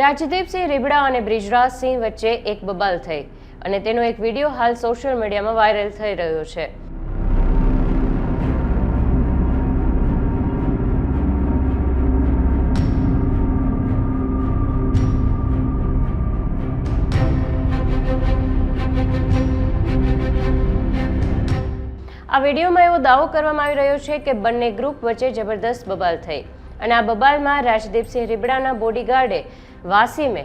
રાજદીપસિંહ રીબડા અને બ્રિજરાજસિંહ વચ્ચે એક બબાલ થઈ અને તેનો એક વીડિયો હાલ સોશિયલ મીડિયામાં વાયરલ થઈ રહ્યો છે. આ વિડીયોમાં એવો દાવો કરવામાં આવી રહ્યો છે કે બંને ગ્રુપ વચ્ચે જબરદસ્ત બબાલ થઈ. અને આ બબાલમાં રાજદીપસિંહ રીબડાના બોડીગાર્ડે વાસીમે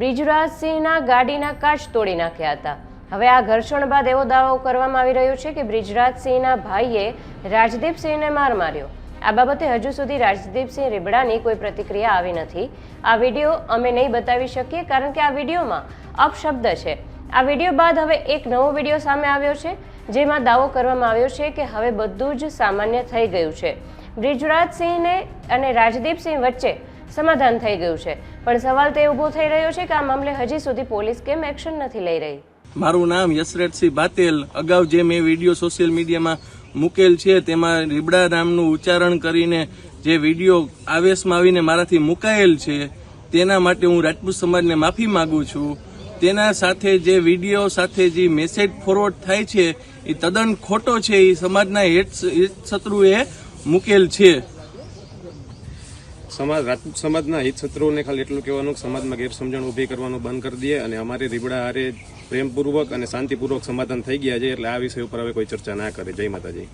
બ્રિજરાજસિંહના ગાડીના કાચ તોડી નાખ્યા હતા. હવે આ ઘર્ષણ બાદ એવો દાવો કરવામાં આવી રહ્યો છે કે બ્રિજરાજસિંહના ભાઈએ રાજદીપસિંહને માર માર્યો. આ બાબતે હજુ સુધી રાજદીપસિંહ રીબડાની કોઈ પ્રતિક્રિયા આવી નથી. આ વીડિયો અમે નહીં બતાવી શકીએ કારણ કે આ વિડીયોમાં અપશબ્દ છે. આ વીડિયો બાદ હવે એક નવો વીડિયો સામે આવ્યો છે, જેમાં દાવો કરવામાં આવ્યો છે કે હવે બધું જ સામાન્ય થઈ ગયું છે. બ્રિજરાજસિંહને અને રાજદીપસિંહ વચ્ચે સમાધાન થઈ ગયું છે. પણ સવાલ તે ઊભો થઈ રહ્યો છે કે આ મામલે હજી સુધી પોલીસ કેમ એક્શન નથી લઈ રહી? મારું નામ યશરતસિંહ બાતેલ. અગાઉ જે મેં વીડિયો સોશિયલ મીડિયામાં મૂકેલ છે, તેમાં રીબડા નામનું ઉચ્ચારણ કરીને જે વીડિયો આવેશમાં આવીને મારાથી મુકાયેલ છે, તેના માટે હું રાજપૂત સમાજને માફી માગું છું. તેના સાથે જે વીડિયો સાથે જે મેસેજ ફોરવર્ડ થાય છે, એ તદ્દન ખોટો છે. એ સમાજના હિત શત્રુએ મૂકેલ છે. સમાજ સમાજના હિત શત્રુઓને ખાલી એટલું કહેવાનું કે સમાજમાં ગેરસમજણ ઊભી કરવાનું બંધ કરી દઈએ અને અમારે રીબડા હારે પ્રેમપૂર્વક અને શાંતિપૂર્વક સમાધાન થઈ ગયા છે એટલે આ વિષય ઉપર હવે કોઈ ચર્ચા ના કરે. જય માતાજી.